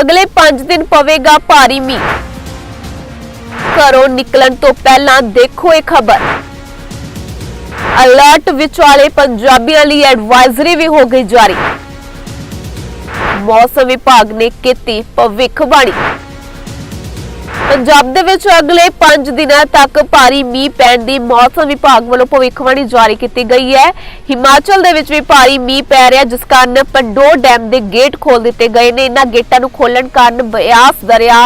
ਅਗਲੇ 5 ਦਿਨ ਪਵੇਗਾ ਭਾਰੀ ਮੀਂਹ। ਘਰੋਂ ਨਿਕਲਣ ਤੋਂ ਪਹਿਲਾਂ ਦੇਖੋ ਇਹ ਖਬਰ। ਅਲਰਟ ਵਿਚਾਲੇ ਪੰਜਾਬੀਆਂ ਲਈ ਐਡਵਾਈਜ਼ਰੀ ਵੀ ਹੋ ਗਈ ਜਾਰੀ। ਮੌਸਮ ਵਿਭਾਗ ਨੇ ਕੀਤੀ ਭਵਿੱਖਬਾਣੀ। ਪੰਜਾਬ ਦੇ ਵਿੱਚ ਅਗਲੇ 5 ਦਿਨਾਂ ਤੱਕ ਭਾਰੀ ਮੀਂਹ ਪੈਣ ਦੀ ਮੌਸਮ ਵਿਭਾਗ ਵੱਲੋਂ ਭਵਿੱਖਬਾਣੀ ਜਾਰੀ ਕੀਤੀ ਗਈ ਹੈ। ਹਿਮਾਚਲ ਦੇ ਵਿੱਚ ਵੀ ਭਾਰੀ ਮੀਂਹ ਪੈ ਰਿਹਾ, ਜਿਸ ਕਾਰਨ ਪੰਡੋਰ ਡੈਮ ਦੇ ਗੇਟ ਖੋਲ ਦਿੱਤੇ ਗਏ ਨੇ। ਇਹਨਾਂ ਗੇਟਾਂ ਨੂੰ ਖੋਲਣ ਕਾਰਨ ਬਿਆਸ ਦਰਿਆ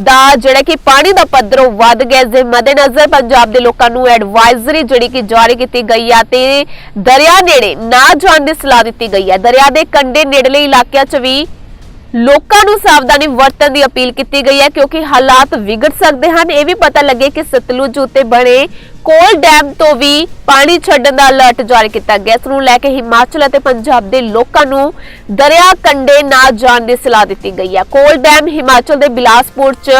ਦਾ ਜਿਹੜਾ ਕਿ ਪਾਣੀ ਦਾ ਪੱਧਰ ਉਹ ਵੱਧ ਗਿਆ। ਇਸ ਦੇ ਮੱਦੇਨਜ਼ਰ ਪੰਜਾਬ ਦੇ ਲੋਕਾਂ ਨੂੰ ਐਡਵਾਈਜ਼ਰੀ ਜਿਹੜੀ ਕਿ ਜਾਰੀ ਕੀਤੀ ਗਈ ਹੈ ਤੇ ਦਰਿਆ ਨੇੜੇ ਨਾ ਜਾਣ ਦੀ ਸਲਾਹ ਦਿੱਤੀ ਗਈ ਹੈ। ਦਰਿਆ ਦੇ ਕੰਢੇ ਨੇੜਲੇ ਇਲਾਕਿਆਂ 'ਚ ਵੀ ਲੋਕਾਂ ਨੂੰ ਸਾਵਧਾਨੀ ਵਰਤਣ ਦੀ ਅਪੀਲ ਕੀਤੀ ਗਈ ਹੈ ਕਿਉਂਕਿ ਹਾਲਾਤ ਵਿਗੜ ਸਕਦੇ ਹਨ। ਇਹ ਵੀ ਪਤਾ ਲੱਗੇ ਕਿ ਸਤਲੁਜ ਉੱਤੇ ਬਣੇ ਕੋਲ ਡੈਮ ਤੋਂ ਵੀ ਪਾਣੀ ਛੱਡਣ ਦਾ ਅਲਰਟ ਜਾਰੀ ਕੀਤਾ ਗਿਆ। ਇਸ ਨੂੰ ਲੈ ਕੇ ਹਿਮਾਚਲ ਅਤੇ ਪੰਜਾਬ ਦੇ ਲੋਕਾਂ ਨੂੰ ਦਰਿਆ ਕੰਢੇ ਨਾ ਜਾਣ ਦੀ ਸਲਾਹ ਦਿੱਤੀ ਗਈ ਹੈ। ਕੋਲ ਡੈਮ ਹਿਮਾਚਲ ਦੇ ਬਿਲਾਸਪੁਰ 'ਚ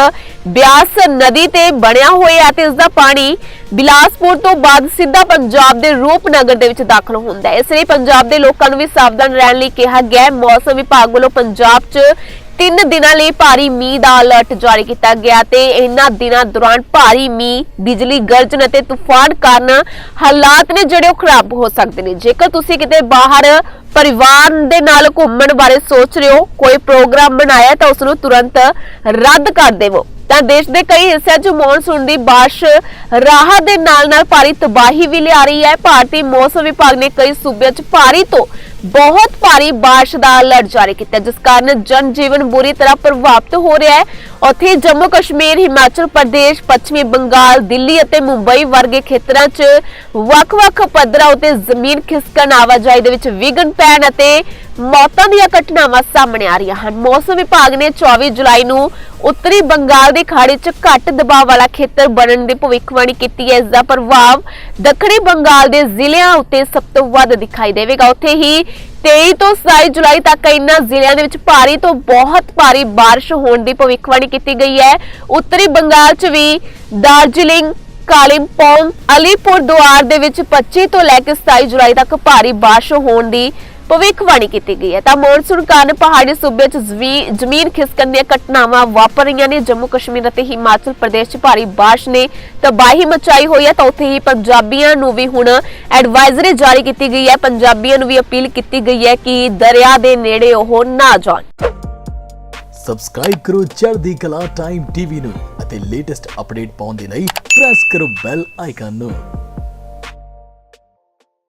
ਬਿਆਸ ਨਦੀ ਤੇ ਬਣਿਆ ਹੋਇਆ ਹੈ ਤੇ ਇਸ ਦਾ ਪਾਣੀ ਬਿਲਾਸਪੁਰ ਤੋਂ ਬਾਅਦ ਸਿੱਧਾ ਪੰਜਾਬ ਦੇ ਰੂਪਨਗਰ ਦੇ ਵਿੱਚ ਦਾਖਲ ਹੁੰਦਾ ਹੈ। ਇਸ ਲਈ ਪੰਜਾਬ ਦੇ ਲੋਕਾਂ ਨੂੰ ਵੀ ਸਾਵਧਾਨ ਰਹਿਣ ਲਈ ਕਿਹਾ ਗਿਆ ਹੈ। ਮੌਸਮ ਵਿਭਾਗ ਵੱਲੋਂ ਪੰਜਾਬ 'ਚ ਤਿੰਨ ਦਿਨਾਂ ਲਈ ਭਾਰੀ ਮੀਂਹ ਦਾ ਅਲਰਟ ਜਾਰੀ ਕੀਤਾ ਗਿਆ ਤੇ ਇਹਨਾਂ ਦਿਨਾਂ ਦੌਰਾਨ ਭਾਰੀ ਮੀਂਹ, ਬਿਜਲੀ ਗਰਜਨ ਅਤੇ ਤੂਫਾਨ ਕਾਰਨ ਹਾਲਾਤ ਨੇ ਜਿਹੜੇ ਉਹ ਖਰਾਬ ਹੋ ਸਕਦੇ ਨੇ। ਜੇਕਰ ਤੁਸੀਂ ਕਿਤੇ ਬਾਹਰ ਪਰਿਵਾਰ ਦੇ ਨਾਲ ਘੁੰਮਣ ਬਾਰੇ ਸੋਚ ਰਹੇ ਹੋ, ਕੋਈ ਪ੍ਰੋਗਰਾਮ ਬਣਾਇਆ ਤਾਂ ਉਸ ਨੂੰ ਤੁਰੰਤ ਰੱਦ ਕਰ ਦੇਵੋ। ਤਾਂ ਦੇਸ਼ ਦੇ ਕਈ ਹਿੱਸਿਆਂ 'ਚ ਮੌਨਸੂਨ ਦੀ ਬਾਰਿਸ਼ ਰਾਹਤ ਦੇ ਨਾਲ-ਨਾਲ ਭਾਰੀ ਤਬਾਹੀ ਵੀ ਲਿਆ ਰਹੀ ਹੈ। ਭਾਰਤੀ ਮੌਸਮ ਵਿਭਾਗ ਨੇ ਕਈ ਸੂਬਿਆਂ 'ਚ ਭਾਰੀ ਤੋਂ ਬਹੁਤ ਭਾਰੀ ਬਾਰਿਸ਼ ਦਾ ਅਲਰਟ ਜਾਰੀ ਕੀਤਾ ਜਿਸ ਕਾਰਨ ਜਨ ਜੀਵਨ ਬੁਰੀ ਤਰ੍ਹਾਂ ਪ੍ਰਭਾਵਿਤ ਹੋ ਰਿਹਾ ਹੈ। ਉੱਥੇ ਜੰਮੂ ਕਸ਼ਮੀਰ ਹਿਮਾਚਲ ਪ੍ਰਦੇਸ਼, ਪੱਛਮੀ ਬੰਗਾਲ, ਦਿੱਲੀ ਅਤੇ ਮੁੰਬਈ ਵਰਗੇ ਖੇਤਰਾਂ 'ਚ ਵੱਖ-ਵੱਖ ਪੱਧਰਾਂ ਉਤੇ ਜ਼ਮੀਨ ਖਿਸਕਣ ਆਵਾਜਾਈ ਦੇ ਵਿੱਚ ਵਿਘਨ ਪੈਣ ਅਤੇ ਮੌਤਾਂ ਦੀਆਂ ਘਟਨਾਵਾਂ ਸਾਹਮਣੇ ਆ ਰਹੀਆਂ ਹਨ। ਮੌਸਮ ਵਿਭਾਗ ਨੇ 24 ਜੁਲਾਈ ਨੂੰ ਉੱਤਰੀ ਬੰਗਾਲ ਦੀ ਖਾੜੀ 'ਚ ਘੱਟ ਦਬਾਅ ਵਾਲਾ ਖੇਤਰ ਬਣਨ ਦੀ ਭਵਿੱਖਬਾਣੀ ਕੀਤੀ ਹੈ। ਇਸ ਦਾ ਪ੍ਰਭਾਵ ਦੱਖਣੀ ਬੰਗਾਲ ਦੇ ਜ਼ਿਲ੍ਹਿਆਂ ਉੱਤੇ ਸਭ ਤੋਂ ਵੱਧ ਦਿਖਾਈ ਦੇਵੇਗਾ। ਉੱਥੇ ਹੀ 23 ਤੋਂ 27 ਜੁਲਾਈ ਤੱਕ ਇਨ੍ਹਾਂ ਜ਼ਿਲ੍ਹਿਆਂ ਦੇ ਵਿੱਚ ਭਾਰੀ ਤੋਂ ਬਹੁਤ ਭਾਰੀ ਬਾਰਿਸ਼ ਹੋਣ ਦੀ ਭਵਿੱਖਬਾਣੀ ਕੀਤੀ ਗਈ ਹੈ। ਉੱਤਰੀ ਬੰਗਾਲ 'ਚ ਵੀ ਦਾਰਜੀਲਿੰਗ, ਕਾਲਿੰਪੋਂਗ ਅਲੀਪੁਰ ਦੁਆਰ ਦੇ ਵਿੱਚ 25 ਤੋਂ ਲੈ ਕੇ 27 ਜੁਲਾਈ ਤੱਕ ਭਾਰੀ ਬਾਰਿਸ਼ ਹੋਣ ਦੀ ਭਵਿੱਖਬਾਣੀ ਕੀਤੀ ਗਈ ਹੈ। ਤਾਂ ਮੌਨਸੂਨ ਕਾਰਨ ਪਹਾੜੀ ਸੂਬੇ 'ਚ ਜ਼ਮੀਨ ਖਿਸਕਣ ਦੀਆਂ ਘਟਨਾਵਾਂ ਵਾਪਰ ਰਹੀਆਂ ਨੇ। ਜੰਮੂ ਕਸ਼ਮੀਰ ਅਤੇ ਹਿਮਾਚਲ ਪ੍ਰਦੇਸ਼ 'ਚ ਭਾਰੀ ਬਾਰਿਸ਼ ਨੇ ਤਬਾਹੀ ਮਚਾਈ ਹੋਈ ਹੈ। ਤਾਂ ਉੱਥੇ ਹੀ ਪੰਜਾਬੀਆਂ ਨੂੰ ਵੀ ਹੁਣ ਐਡਵਾਈਜ਼ਰੀ ਜਾਰੀ ਕੀਤੀ ਗਈ ਹੈ। ਪੰਜਾਬੀਆਂ ਨੂੰ ਵੀ ਅਪੀਲ ਕੀਤੀ ਗਈ ਹੈ ਕਿ ਦਰਿਆ ਦੇ ਨੇੜੇ ਉਹ ਨਾ ਜਾਣ। ਸਬਸਕ੍ਰਾਈਬ ਕਰੋ ਚੜ੍ਹਦੀ ਕਲਾ ਟਾਈਮ ਟੀਵੀ ਨੂੰ ਅਤੇ ਲੇਟੈਸਟ ਅਪਡੇਟ ਪਾਉਣ ਦੇ ਲਈ ਪ੍ਰੈਸ ਕਰੋ ਬੈਲ ਆਈਕਨ ਨੂੰ।